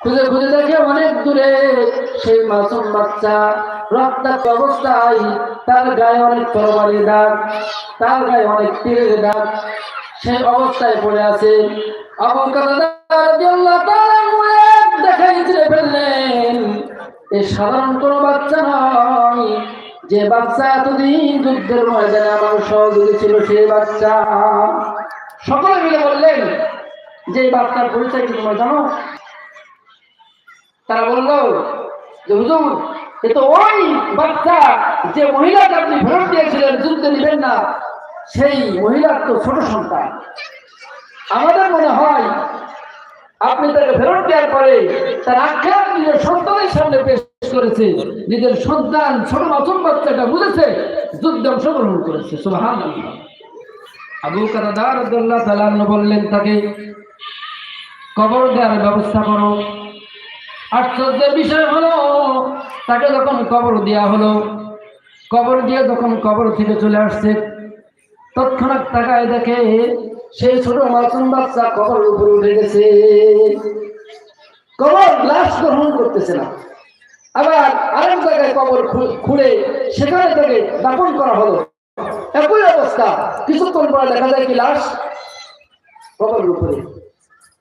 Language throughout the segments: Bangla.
খুঁজে খুঁজে দেখে অনেক দূরে সেই মাসুম বাচ্চা রক্তাক্ত অবস্থায় তার গায়ে অনেক তরবারি দাগ, তার গায়ে অনেক তীরের দাগ। সেই অবস্থায় পড়ে আছে। বাচ্চা যে বাচ্চা বাচ্চা। সকলে মিলে বললেন, যে বাচ্চার পরিচয় কি তোমরা জানো? তারা বলল, যে হুজুর, এ তো ওই বাচ্চা যে মহিলাকে আপনি ফেরত দিয়েছিলেন, যুদ্ধে নেবেন না, সেই মহিলার তো ছোট সন্তান। আমাদের মনে হয় আপনি তাকে ফেরত দেওয়ার পরে তার আখ্যা নিজের সন্তানের সামনে পেশ করেছে, নিজের সন্তান, ছোট নতুন বাচ্চাটা বুঝেছে, যুদ্ধে অংশগ্রহণ করেছে। সুবাহান আবু কারাদার বললেন তাকে কবর দেওয়ার ব্যবস্থা করো। আশ্চর্যের বিষয় হলো, তাকে যখন কবর দেওয়া হলো, কবর দিয়ে যখন কবর থেকে চলে আসছে, তৎক্ষণাৎ তাকায় দেখে সেই ছোট মাসুম বাচ্চা কবর উপরে উঠে গেছে। কবর লাশ গ্রহণ করতেছে না। আবার আরেক জায়গায় কবর খু- খুলে সেখানে তাকে দাপন করা হলো। একই অবস্থা। কিছুক্ষণ পরে দেখা যায় কি লাশ কবর উপরে।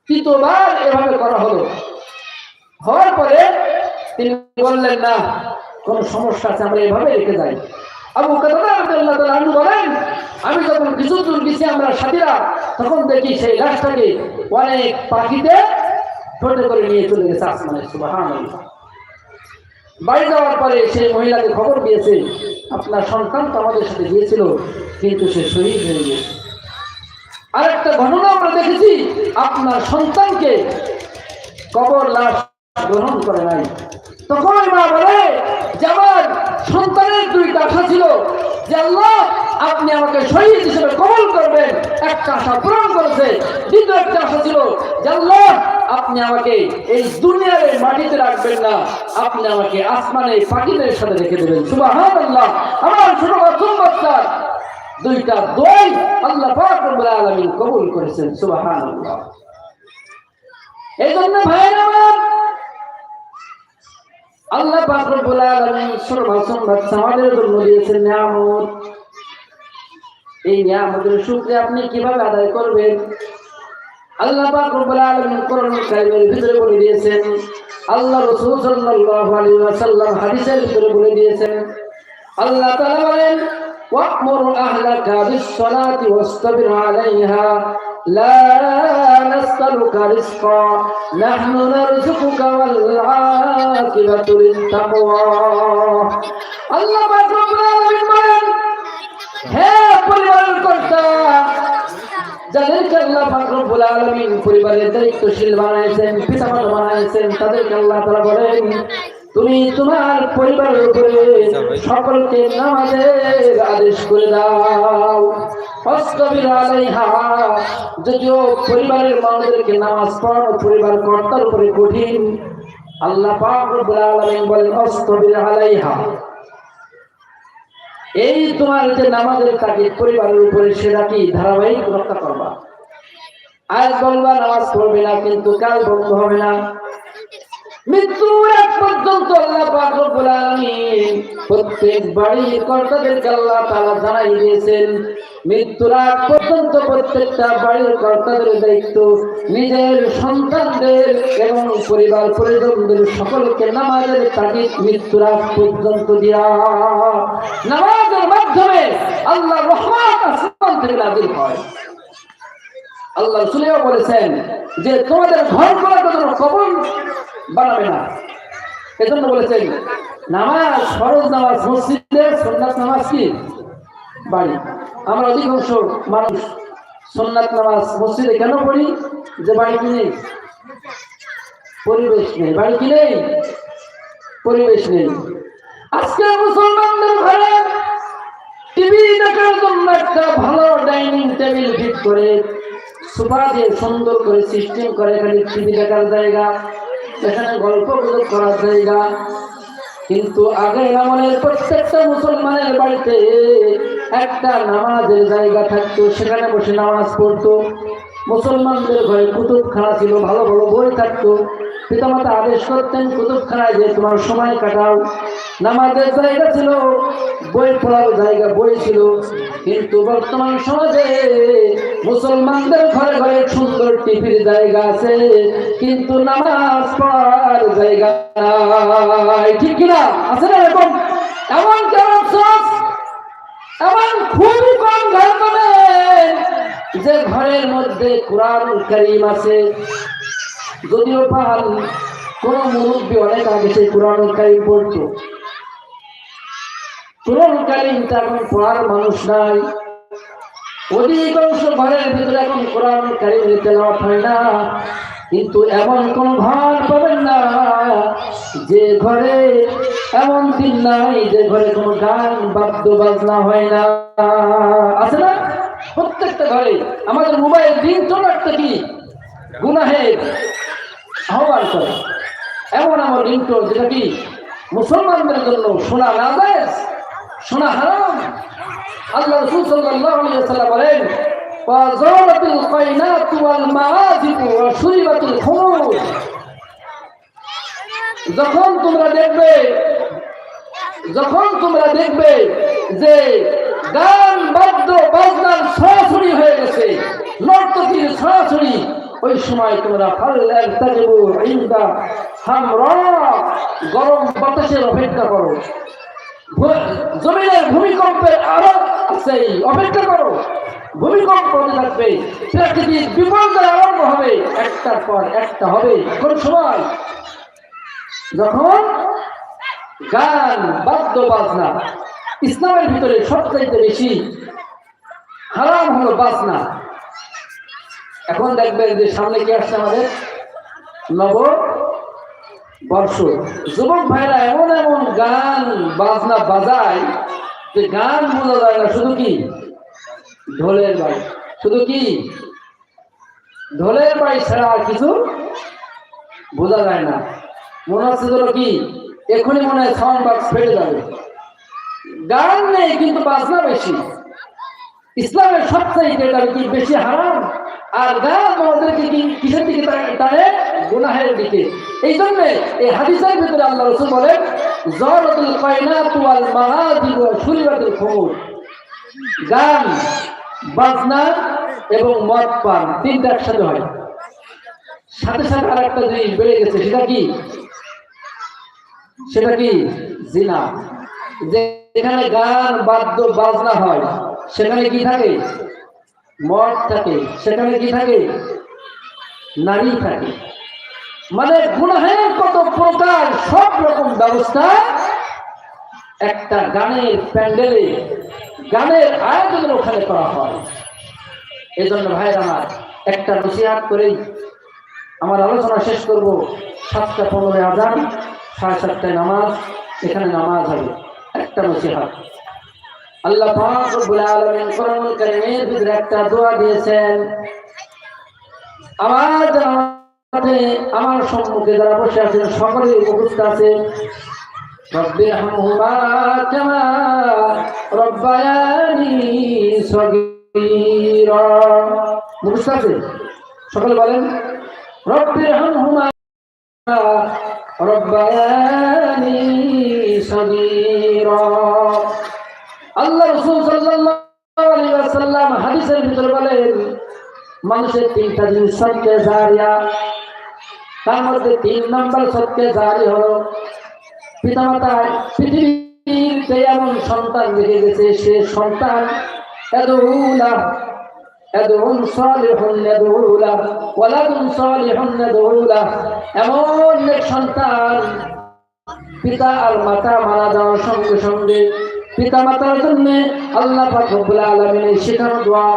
তৃতীয়বার এভাবে করা হলো। হওয়ার পরে তিনি বললেন, না, কোনো সমস্যা আছে, আমরা এভাবে রেখে যাই। আবু আনহু বলেন, আমি যখন কিছু দূর গেছি, আমরা সাথীরা তখন দেখি সেই লাশটাকে অনেক পাখিতে ঠোঁটে করে নিয়ে চলে গেছে আসমানে, সুবহানাল্লাহ। বাড়ি যাওয়ার পরে সেই মহিলাকে খবর দিয়েছে, আপনার সন্তান তো আমাদের সাথে গিয়েছিল, কিন্তু সে শহীদ হয়ে গেছে আরেকটা ঘটনা আমরা দেখেছি, আপনার সন্তানকে কবর লাশ গ্রহণ করে নাই। তখন মা বলে যে আমার সন্তানের দুইটা আশা ছিল, যে আল্লাহ আপনি আমাকে শহীদ হিসেবে কবল করবেন, একটা আশা পূরণ করেছে। দ্বিতীয় একটা আশা ছিল, যে আল্লাহ আপনি আমাকে এই দুনিয়ার মাটিতে রাখবেন না, আপনি আমাকে আসমানে পাখিদের সাথে রেখে দেবেন। সুবাহান আল্লাহ আমার ছোট প্রথম বাচ্চার দুইটা দই আল্লাহ পাক রব্বুল আলামিন কবুল করেছেন। সুবহানাল্লাহ। এই জন্য ভাইয়ের আমার আল্লাহ পাক রব্বুল আলামিন সর্বসম বাচ্চা আমাদের জন্য দিয়েছেন নিয়ামত। এই নিয়ামতের শুকরিয়া আপনি কীভাবে আদায় করবেন? আল্লাহ পাক রব্বুল আলামিন কোরআন কারীমের ভিতরে বলে দিয়েছেন, আল্লাহ রাসূল সাল্লাল্লাহু আলাইহি ওয়াসাল্লাম হাদিসের ভিতরে বলে দিয়েছেন, আল্লাহ তাআলা বলেন ওয়া'মুর আহলাকা বিস-সালাতি ওয়াসতাবির আলাইহা। লা নাসআলুকা রিজকা, নাহনু নারযুকুকা ওয়াল আকিবাতু আল্লাহ বলেন, হে পরিবারের কর্তা যাদেরকে আল্লাহ পাক রব্বুল আলামিন পরিবারের দায়িত্বশীল বানাইছেন, পিতামাতা বানাইছেন, তাদেরকে আল্লাহ তাআলা বলেন তুমি তোমার পরিবারের উপরে সকলকে নামাজের আদেশ করে দাও। যদিও পরিবারের মানুষদেরকে নামাজ পড়ানো পরিবার কর্তার উপরে কঠিন। আল্লাহ বলেন এই তোমার যে নামাজের তাগিদ পরিবারের উপরে, সেটা কি ধারাবাহিক রক্ষা করবা? আজ বলবা, নামাজ পড়বে না, কিন্তু কাল বন্ধ হবে না। মৃত্যুর এক আল্লাহ পাক রব্বুল প্রত্যেক বাড়ির কর্তাদেরকে আল্লাহ তাআলা জানাই দিয়েছেন, মৃত্যুর আগ পর্যন্ত প্রত্যেকটা বাড়ির কর্তাদের দায়িত্ব নিজের সন্তানদের এবং পরিবার পরিজনদের সকলকে নামাজের তাগিদ মৃত্যুর আগ পর্যন্ত দিয়া। নামাজের মাধ্যমে আল্লাহ রহমান হয়। আল্লাহ শুনেও বলেছেন যে তোমাদের ঘর করার জন্য বানাবে না। এজন্য বলেছেন, নামাজ ফরজ নামাজ মসজিদে সন্ন্যাস নামাজ কি? বাড়ি। আমরা অধিকাংশ মানুষ সন্ন্যাত নামাজ মসজিদে কেন পড়ি? যে বাড়ি কি নেই? পরিবেশ নেই। বাড়ি কি নেই? পরিবেশ নেই। আজকে মুসলমানদের ঘরে টিভি দেখার জন্য একটা ভালো ডাইনিং টেবিল ফিট করে সোফা দিয়ে সুন্দর করে সিস্টেম করে এখানে টিভি দেখার জায়গা। এখানে গল্প গুজব করার জায়গা। কিন্তু আগে আমলের প্রত্যেকটা মুসলমানের বাড়িতে একটা নামাজের জায়গা থাকতো, সেখানে বসে নামাজ পড়তো। মুসলমানদের ঘরে কুতুবখানা ছিল, ভালো ভালো বই থাকতো। পিতামাতা আদেশ করতেন, কুতুবখানায় যে তোমার সময় কাটাও। নামাজের জায়গা ছিল, বই পড়ার জায়গা, বই ছিল। কিন্তু বর্তমান সমাজে মুসলমানদের ঘরে ঘরে সুন্দর টিভির জায়গা আছে, কিন্তু নামাজ পড়ার জায়গা ঠিক কিনা? আছে না এরকম? এমন কেমন এমন খুব কম ঘর যে ঘরের মধ্যে কোরআন করিম আছে, যদিও পান কোন মুরব্বী অনেক আগে সেই কোরআন করিম পড়তো। কোরআন করিম এখন পড়ার মানুষ নাই। অধিকাংশ ঘরের ভিতরে এখন কোরআন কারিম তেলাওয়াত হয় না। কিন্তু এমন কোন ঘর পাবেন না যে ঘরে এমন দিন নাই যে ঘরে কোনো গান বাদ্য বাজনা হয় না। আছে না? প্রত্যেকটা ঘরে আমাদের মোবাইল দিন তো একটা কি? গুনাহের আহ্বান করে। এমন আমার রিংটোন যেটা কি? মুসলমানদের জন্য শোনা না শোনা হারাম। আল্লাহ রসুল আলাইহি ওয়াসাল্লাম বলেন ওয়াল মাআজিবু ওয়া শুরিবাতিল খুমুর। যখন তোমরা দেখবে যখন তোমরা দেখবে যে গান, বাদ্য বাজনার সরাসরি হয়ে গেছে, নর্তকীর সরাসরি, ওই সময় তোমরা গরম বাতাসের অপেক্ষা করো। জমিনের ভূমিকম্পের আরও আছে অপেক্ষা করো। ভূমিকম্প হতে থাকবে, প্রাকৃতিক বিপর্যয় আরম্ভ হবে। একটার পর একটা হবে। কোন সময় যখন গান বাদ্য বাজনা ইসলামের ভিতরে সবচাইতে বেশি হারাম হলো বাজনা। এখন দেখবেন যে সামনে কি আসছে আমাদের? নব বর্ষ। যুবক ভাইরা এমন এমন গান, বাজনা বাজায় যে গান বোঝা যায় না, শুধু কি? ঢোলের বাই। শুধু কি? ঢোলের বাই ছাড়া আর কিছু বোঝা যায় না। মনে হচ্ছে যেন কি? এখনই মনে হয় সাউন্ড বক্স ফেটে যাবে। গান নেই, কিন্তু বাজনা বেশি। ইসলামের সবচেয়ে যেটা কি বেশি হারাম। আর গান আমাদেরকে কিসের দিকে টানে? গুনাহের দিকে। এই জন্য এই হাদিসের ভিতরে আল্লাহ রসুল বলেন, জরতুল কায়নাতু ওয়াল মাহাদিব ওয়া শুরিবাতুল গান, বাজনা এবং মদ পান তিনটা একসাথে হয়। সাথে সাথে আর একটা জিনিস বেড়ে গেছে, সেটা কি? সেটা কি? জিনা। যেখানে গান, বাদ্য, বাজনা হয়, সেখানে কি থাকে? মদ থাকে। সেখানে কি থাকে? নারী থাকে। মানে গুনাহের কত প্রকার, সব রকম ব্যবস্থা একটা গানের প্যান্ডেলে, গানের আয়োজনের ওখানে করা হয়। এই জন্য ভাইয়ের আমার, একটা নসিহাত করেই আমার আলোচনা শেষ করব। সাতটা পনেরো আজান। সাড়ে সাতটায় নামাজ, এখানে নামাজ হবে। একটা নসিহাত। আল্লাহ পাক রব্বুল আলামিন কারীমের ভিতরে একটা দোয়া দিয়েছেন। আমার জানাতে আমার সম্মুখে যারা বসে আছেন, সকলেই উপস্থিত আছেন রব্বি রহমহুমা কামা রব্বায়ানি আছে? সকলে বলেন রব্বায়ানি সগীরা। আল্লাহ রসুল সাল্লাল্লাহু আলাইহি ওয়াসাল্লাম হাদিসের ভিতরে বলেন, মানুষের তিনটা জিনিস সত্যে জারিয়া, তার মধ্যে তিন নম্বর সত্যে জারি হলো, পিতামাতা পৃথিবীতে এমন সন্তান রেখে গেছে, সে সন্তান এদুলা এদুন সালিহুন এদুলা ওয়ালাদুন সালিহুন এদুলা এমন এক সন্তান পিতা আর মাতা মারা যাওয়ার সঙ্গে সঙ্গে পিতা মাতার জন্য আল্লাহ পাক রব্বুল আলামিনের শেখানো দোয়া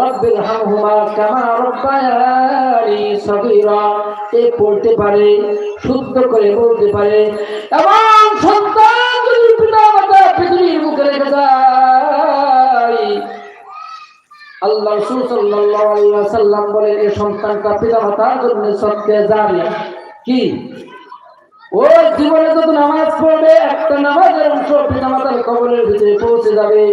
রব্বির হামহুমা কামা রব্বায়ানি সগীরা। এ পড়তে পারে, শুদ্ধ করে বলতে পারে, এমন সন্তান যদি পিতা মাতা পৃথিবীর মুখে রেখে যায় আল্লাহ রাসূল সাল্লাল্লাহু আলাইহি ওয়াসাল্লাম বলেন এই সন্তানটা পিতা মাতার জন্য সত্যে জারিয়া। কি? ও জীবনে যত নামাজ পড়বে, একটা নামাজের অংশ পিতামাতার কবরের ভিতরে পৌঁছে যাবে।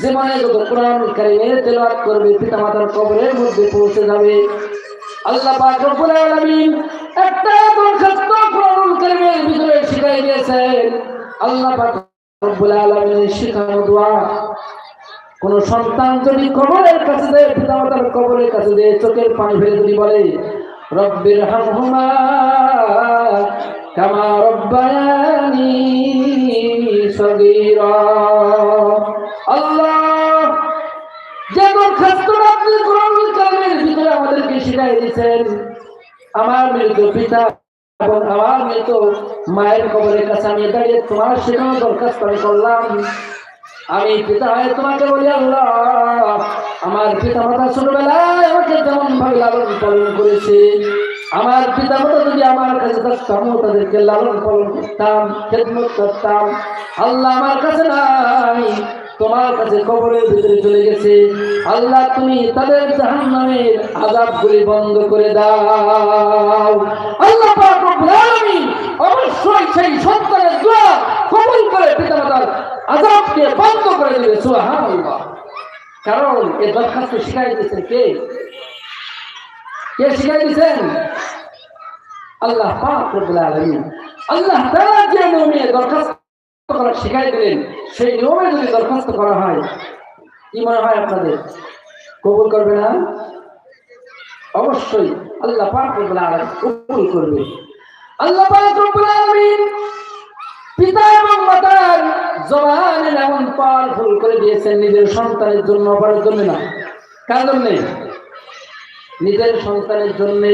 জীবনে যত কোরআন কারিমের তেলাওয়াত করবে পিতা মাতার কবরের মধ্যে পৌঁছে যাবে। আল্লাহ পাক রব্বুল আলামিন একটা দরখাস্ত কোরআন কারিমের ভিতরে শিখাই দিয়েছেন। আল্লাহ পাক রব্বুল আলামিনের শিখানো দোয়া। কোন সন্তান যদি কবরের কাছে যায় পিতা মাতার কবরের কাছে যায়, চোখের পানি ফেলে যদি বলে, রব্বির হামহুমা কামা রব্বায়ানি সগীরা। আল্লাহ যে দরখাস্ত আপনি কোরআনুল ভিতরে আমাদেরকে শিখাই দিয়েছেন, আমার মৃত পিতা এবং আমার মৃত মায়ের কবরের কাছে আমি দাঁড়িয়ে তোমার শেখানো দরখাস্ত আমি করলাম। আমি পিতা তোমাকে বলি আল্লাহ, আমার পিতা মাতা ছোটবেলায় আমাকে যেমন ভাবে লালন পালন করেছে, আমার পিতা মাতা যদি আমার কাছে থাকতাম তাদেরকে লালন পালন করতাম, খেদমত করতাম। আল্লাহ আমার কাছে নাই, তোমার কাছে কবরের ভিতরে চলে গেছে। আল্লাহ, তুমি তাদের জাহান্নামের আযাবগুলি বন্ধ করে দাও। আল্লাহ অবশ্যই সেই সন্তানের দোয়া কবুল করে পিতামাতার আযাবকে বন্ধ করে দেবে সুবহানাল্লাহ। কারণ এই দরখাস্ত শিখাই দিয়েছেন কে? কে শিখাই দিয়েছেন? আল্লাহ পাক রব্বুল আলামিন। আল্লাহ তাআলা যে নিয়মে দরখাস্ত করা শিখাই দিলেন, সেই নিয়মে যদি দরখাস্ত করা হয়, কি মনে হয় আপনাদের? কবুল করবে না? অবশ্যই আল্লাহ পাক রব্বুল আলামিন কবুল করবে। আল্লাহ পাক রব্বুল আলামিন পিতা এবং মাতার জবান এমন পাওয়ারফুল করে দিয়েছেন, নিজের সন্তানের জন্য অপরের জন্য না। কার জন্যে? নিজের সন্তানের জন্যে।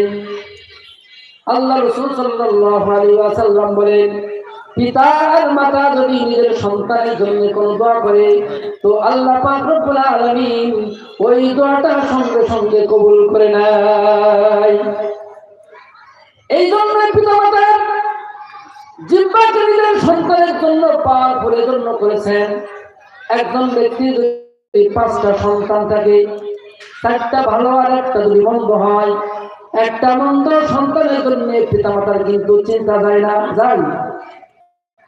আল্লাহ রসুল সাল্লাল্লাহু আলাইহি ওয়াসাল্লাম বলেন, পিতা আর মাতা যদি নিজের সন্তানের জন্য কোন দোয়া করে, তো আল্লাহ পাক রব্বুল ওই দোয়াটা সঙ্গে সঙ্গে কবুল করে নেয়। এই জন্য পিতা মাতার সন্তানের জন্য করেছেন। একজন পাঁচটা সন্তান থাকে, চারটা ভালো আর একটা যদি হয়, একটা মন্দ সন্তানের জন্য কিন্তু চিন্তা যায় না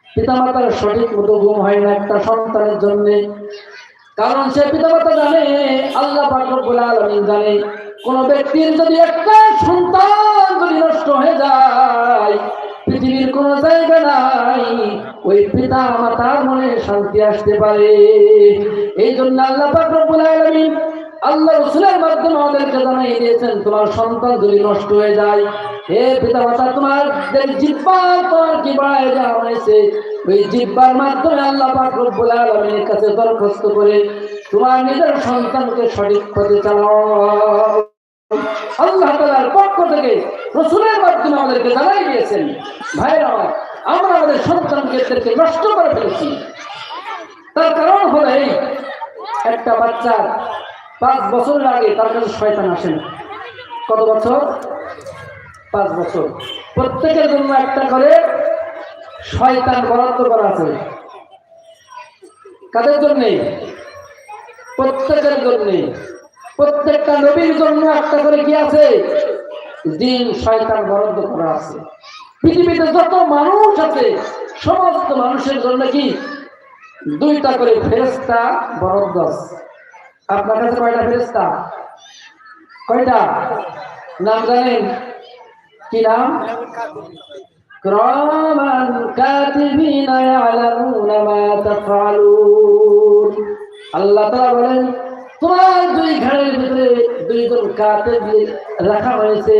পিতামাতার সঠিক মতো ঘুম হয় না একটা সন্তানের জন্য। কারণ সে পিতামাতা জানে, আল্লাহ জানে, কোন ব্যক্তির যদি একটা সন্তান যদি নষ্ট হয়ে যায় পৃথিবীর কোন জায়গা নাই। ওই পিতা মাতার মনে শান্তি আসতে পারে। এই জন্য আল্লাহ রব্বুল আল্লাহ রসুলের মাধ্যমে আমাদেরকে জানাই দিয়েছেন, তোমার সন্তান যদি নষ্ট হয়ে যায়, হে পিতা মাতা, তোমার জিব্বা তোমার কি বাড়ায় হয়েছে ওই জিব্বার মাধ্যমে আল্লাহ পাক রব্বুল কাছে দরখাস্ত করে তোমার নিজের সন্তানকে সঠিক পথে চালাও। আল্লাহ তাআলার পক্ষ থেকে রসুলের মাধ্যমে আমাদেরকে জানাই দিয়েছেন ভাইরা আমার আমাদের সন্তানকে নষ্ট করে ফেলেছি। তার কারণ হলো এই, একটা বাচ্চা পাঁচ বছরের আগে তার কাছে শয়তান আসে না। কত বছর? পাঁচ বছর। প্রত্যেকের জন্য একটা করে শয়তান বরাদ্দ করা আছে। কাদের জন্যে? প্রত্যেকের জন্যে। প্রত্যেকটা নবীর জন্য একটা করে কি আছে দিন শয়তান বরাদ্দ করা আছে পৃথিবীতে যত মানুষ আছে সমস্ত মানুষের জন্য কি দুইটা করে ফেরেস্তা বরাদ্দ আছে আপনার কাছে কয়টা ফেরেস্তা কয়টা নাম জানেন কি নাম كراما كاتبين يعلمون ما تفعلون আল্লাহ তাআলা বলেন তোমার দুই ঘরের ভিতরে দুইজন কাতে দিয়ে রাখা হয়েছে।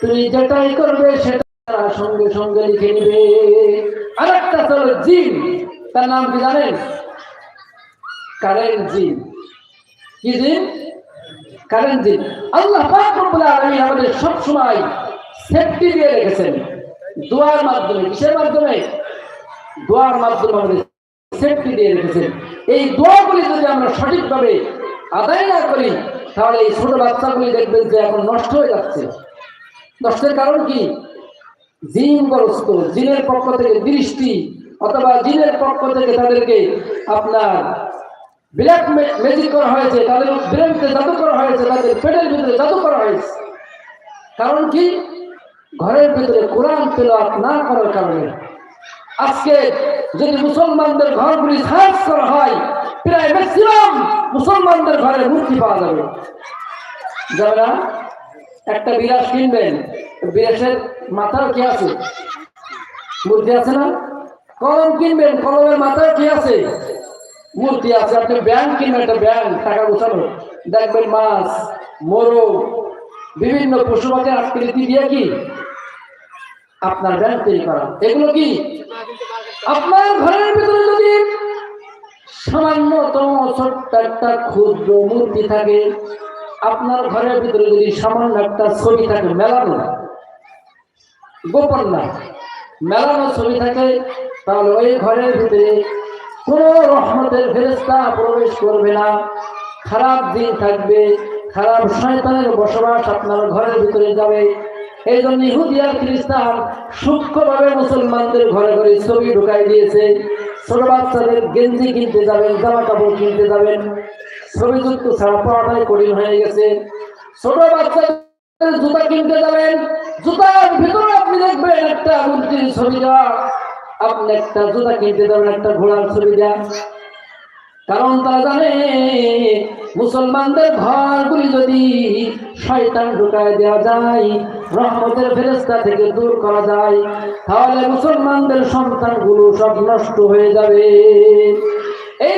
তুমি যেটাই করবে সেটা সঙ্গে সঙ্গে লিখে নিবে। আরেকটা হলো জিন। তার নাম কি জানেন? কারেন্ট জিন। কি জিন? কারেন্ট জিন। আল্লাহ পাক রব্বুল আলামিন আমাদের সব সময় সেফটি দিয়ে রেখেছেন। দোয়ার মাধ্যমে, কিসের মাধ্যমে? দোয়ার মাধ্যমে আমাদের সেফটি দিয়ে রেখেছেন। এই দোয়াগুলি যদি আমরা সঠিকভাবে আদায় না করি, তাহলে এই ছোট বাচ্চাগুলি দেখবেন যে এখন নষ্ট হয়ে যাচ্ছে। নষ্টের কারণ কি? জিনগ্রস্ত জিনের পক্ষ থেকে দৃষ্টি, অথবা জিনের পক্ষ থেকে তাদেরকে আপনার ব্ল্যাক ম্যাজিক করা হয়েছে, তাদের ব্রেনকে জাদু করা হয়েছে, তাদের পেটের ভিতরে জাদু করা হয়েছে। কারণ কি? ঘরের ভিতরে কোরআন তেলাওয়াত না করার কারণে আজকে যদি মুসলমানদের ঘরগুলি সার্চ করা হয়, প্রায় ম্যাক্সিমাম মুসলমানদের ঘরে মূর্তি পাওয়া যাবে। না একটা বিরাট কিনবেন, বিরাটের মাথার কি আছে? মূর্তি আছে না? কলম কিনবেন, কলমের মাথায় কি আছে? মূর্তি আছে। আপনি ব্যাংক কিনবেন, একটা ব্যাংক, টাকা গোছানো। দেখবেন মাছ, মোরগ, বিভিন্ন পশু পাখির আকৃতি দিয়ে কি? আপনার ব্যাংক তৈরি করা। এগুলো কি? আপনার ঘরের ভিতরে যদি সামান্যতম ছোট্ট একটা ক্ষুদ্র মূর্তি থাকে, আপনার ঘরের ভিতরে যদি সামান্য একটা ছবি থাকে, মেলানো গোপন না, মেলানো ছবি থাকে, তাহলে ওই ঘরের ভিতরে কোনো রহমতের ফেরেস্তা প্রবেশ করবে না। খারাপ দিন থাকবে, খারাপ শয়তানের বসবাস আপনার ঘরের ভিতরে যাবে। এই জন্য ইহুদি আর খ্রিস্টান সূক্ষ্মভাবে মুসলমানদের ঘরে ঘরে ছবি ঢুকাই দিয়েছে। ছোট বাচ্চাদের গেঞ্জি কিনতে যাবেন, জামা কাপড় কিনতে যাবেন। ছবিযুক্ত ছাড়া পাওয়াটাই কঠিন হয়ে গেছে। ছোট বাচ্চাদের জুতা কিনতে যাবেন, জুতার ভিতরে আপনি দেখবেন একটা মূর্তির ছবি দেওয়া। আপনি একটা জুতা কিনতে যাবেন, একটা ঘোড়ার ছবি দেওয়া। কারণ তারা জানে, মুসলমানদের ঘরগুলি যদি শয়তান ঢুকায় দেওয়া যায়, রহমতের ফেরেস্তা থেকে দূর করা যায়, তাহলে মুসলমানদের সন্তানগুলো সব নষ্ট হয়ে যাবে। এই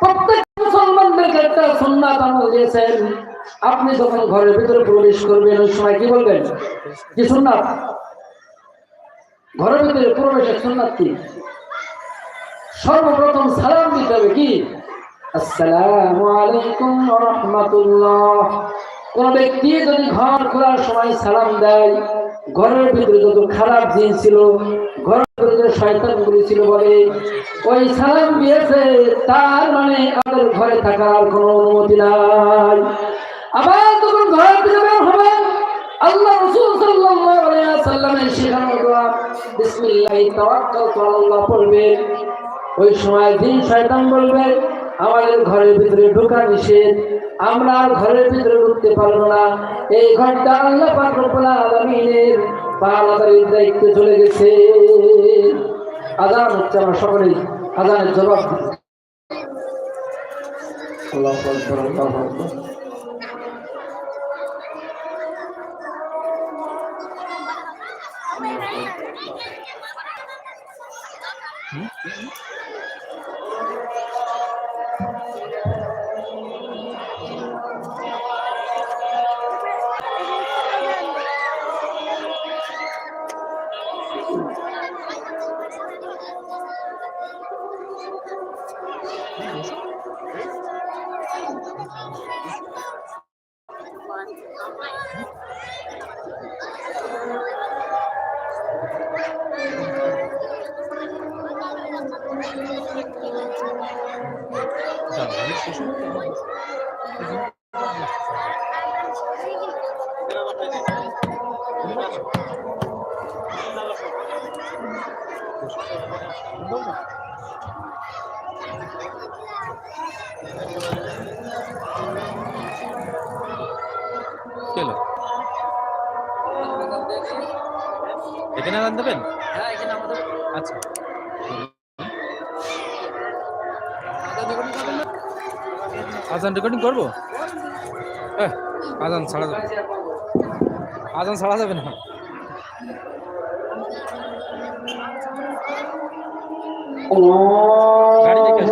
প্রত্যেক মুসলমানদেরকে একটা সুন্নাত আমল দিয়েছেন। আপনি যখন ঘরের ভিতরে প্রবেশ করবেন, ওই সময় কি বলবেন? কি সুন্নাত? ঘরের ভিতরে প্রবেশের সুন্নাত কি? সর্বপ্রথম সালাম দিতে হবে কি? আসসালামু আলাইকুম রাহমাতুল্লাহ। কোন ব্যক্তি যদি ঘর খোলার সময় সালাম দেয়, ঘরের ভিতরে যত খারাপ জিনিস ছিল, ঘরের ভিতরে শয়তানগুলি ছিল বলে, ওই সালাম দিয়েছে, তার মানে আমাদের ঘরে থাকার কোনো অনুমতি নাই। আবার যখন ঘর থেকে হবে, আল্লাহ রাসূল পড়বেন ওই সময় দিন শয়তান বলবে, আমাদের ঘরের ভিতরে ঢোকা নিষেধ, আমরা ঘরের ভিতরে ঢুকতে পারব না। এই ঘরটা আল্লাহ পাক রব্বুল আলামিনের দায়িত্বে চলে গেছে। আজান হচ্ছে আমরা সকলেই, আজানের জবাব আল্লাহু আকবার আল্লাহু আকবার কি আজান রেকর্ডিং করব? এহ, আজান ছাড়া যাবে। আজান ছাড়া যাবে না। গাড়ি দেখে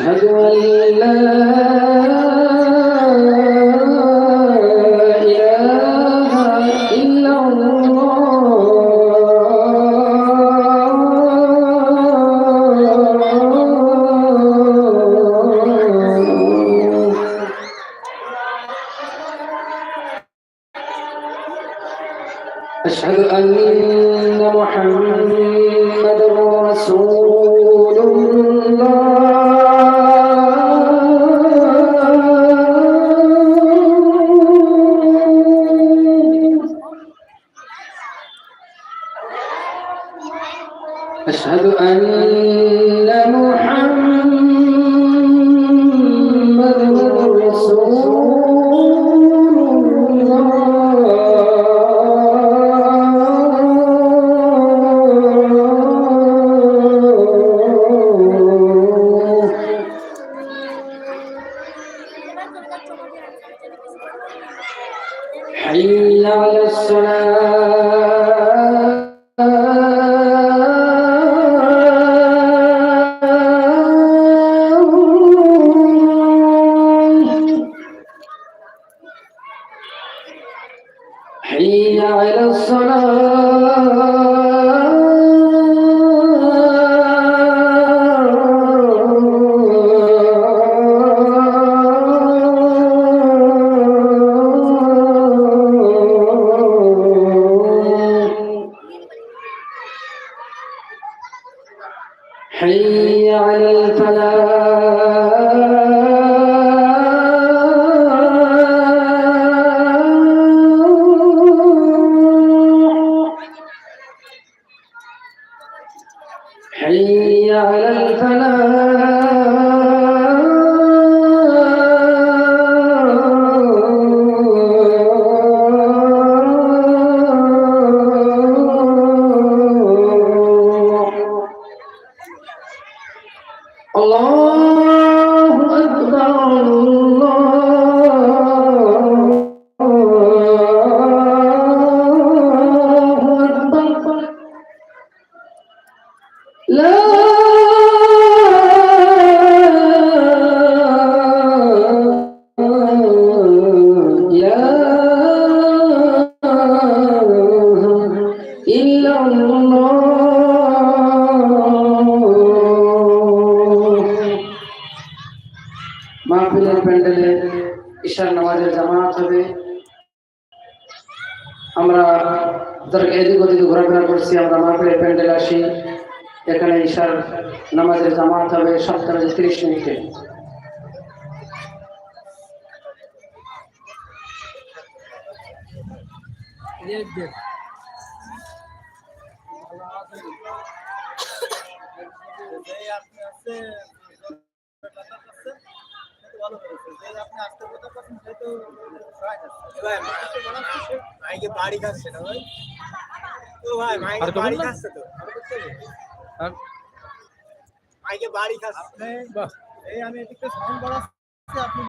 أشهد أن لا أشهد أن محمد حي على الصلاة নামাজের জামাত হবে। আমরা ধর এদিক ওদিকে ঘোরাফেরা করছি আমরা মাহফিলের প্যান্ডেলে আসি। এখানে ঈশার নামাজের জামাত হবে সপ্তাহে তিরিশ মিনিটে। মাইকে বাড়ি খাচ্ছে না ভাই? ও ভাই মাইকে বাড়ি খাচ্ছে তো? আর করতে হবে? আর মাইকে বাড়ি খাচ্ছে বাহ এই আমি এদিকে সাউন্ড বাড়াচ্ছি আপনি